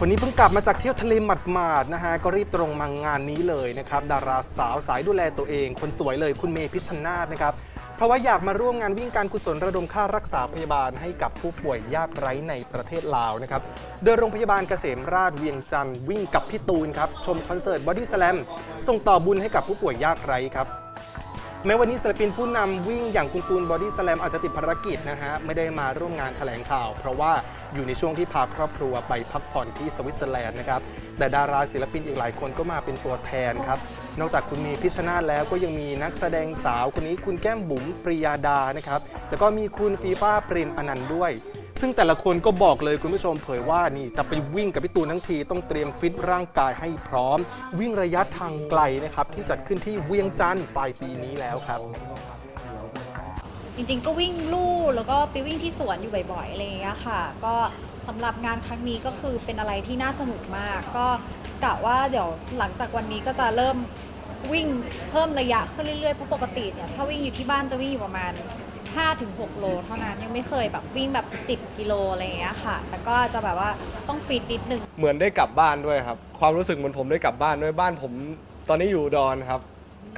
คนนี้เพิ่งกลับมาจากเที่ยวทะเลหมาดๆนะฮะก็รีบตรงมางานนี้เลยนะครับดาราสาวสายดูแลตัวเอง คนสวยเลยคุณเมย์พิชชนาธนะครับเพราะว่าอยากมาร่วมงานวิ่งการกุศลระดมค่ารักษาพยาบาลให้กับผู้ป่วยยากไร้ในประเทศลาวนะครับโดยโรงพยาบาลเกษมราชเวียงจันทร์วิ่งกับพี่ตูนครับชมคอนเสิร์ตบอดี้สแลมส่งต่อบุญให้กับผู้ป่วยยากไร้ครับ แม้วันนี้ศิลปินผู้นำวิ่งอย่างคุณตูนบอดี้สแลมอาจจะติดภารกิจนะฮะ ไม่ได้มาร่วมงานแถลงข่าว เพราะว่าอยู่ในช่วงที่พาครอบครัวไปพักผ่อนที่สวิตเซอร์แลนด์นะครับ แต่ดาราศิลปินอีกหลายคนก็มาเป็นตัวแทนครับ นอกจากคุณมย์พิชชนาแล้วก็ยังมีนักแสดงสาวคนนี้คุณแก้มบุ๋มปริยาดานะครับแล้วก็มีคุณฟีฟ้าเปรมอนันต์ด้วย ซึ่งแต่ละคนก็บอกเลยคุณผู้ชมเผยว่านี่จะไปวิ่งกับพี่ตูนทั้งทีต้องเตรียมฟิตร่างกายให้พร้อม วิ่งระยะทางไกลนะครับที่จัดขึ้นที่เวียงจันทร์ปลายปีนี้แล้วครับจริงๆ ก็วิ่งลู่แล้วก็ไปวิ่งที่สวนอยู่บ่อยๆอะไรอย่างเงี้ยค่ะ ก็สำหรับงานครั้งนี้ก็คือเป็นอะไรที่น่าสนุกมาก ก็กะว่าเดี๋ยวหลังจากวันนี้ก็จะเริ่มวิ่งเพิ่มระยะขึ้นเรื่อยๆเพราะปกติเนี่ยถ้าวิ่งอยู่ที่บ้านจะวิ่งอยู่ประมาณ 5-6โลเท่านั้นยังไม่เคยแบบวิ่งแบบ 10 กิโลอะไรอย่างเงี้ยค่ะ แต่ก็จะแบบว่าต้องฟิตนิดนึง เหมือนได้กลับบ้านด้วยครับ ความรู้สึกเหมือนผมได้กลับบ้านด้วยบ้านผมตอนนี้อยู่อุดอนครับ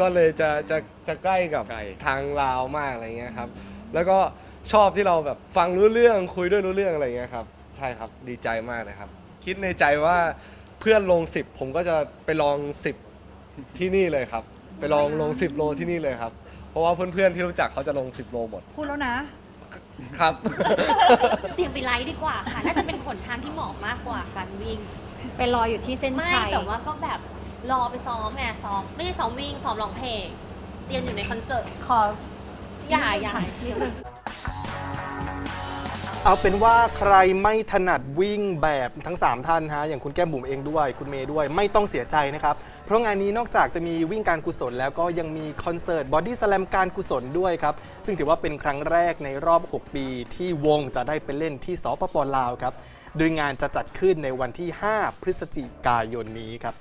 ก็เลยจะจะจะใกล้กับใกล้ ทางลาวมากอะไรเงี้ยครับ แล้วก็ชอบที่เราแบบฟังรู้เรื่องคุยด้วยรู้เรื่องอะไรเงี้ยครับ ใช่ครับดีใจมากเลยครับ คิดในใจว่าเพื่อนลง 10 ผมก็จะไปลอง 10 ที่นี่เลยครับ ไปลองลง 10 โลที่นี่เลยครับ เพราะว่าเพื่อนๆที่รู้จักเขาจะลง 10 โลหมดพูดแล้วนะ ครับ เตรียมไปไลฟ์ดีกว่าค่ะ น่าจะเป็นหนทางที่เหมาะมากกว่าการวิ่ง ไปรออยู่ที่เส้นไม่ชัยแต่ว่าก็แบบรอไปซ้อมไงซ้อม ไม่ใช่ซ้อมวิ่งซ้อมร้องเพลงเตรียมอยู่ในคอนเสิร์ต ขออย่าอย่า เอาเป็นว่าใครไม่ถนัดวิ่งแบบทั้ง 3 ท่านฮะอย่างคุณแก้มบุ๋มเองด้วย คุณเมย์ด้วยไม่ต้องเสียใจนะครับ เพราะงานนี้นอกจากจะมีวิ่งการกุศลแล้วก็ยังมีคอนเสิร์ตบอดี้สแลมการกุศลด้วยครับ ซึ่งถือว่าเป็นครั้งแรกในรอบ 6 ปีที่วงจะได้ไปเล่นที่สปปลาวครับ โดยงานจะจัดขึ้นในวันที่ 5 พฤศจิกายนนี้ครับ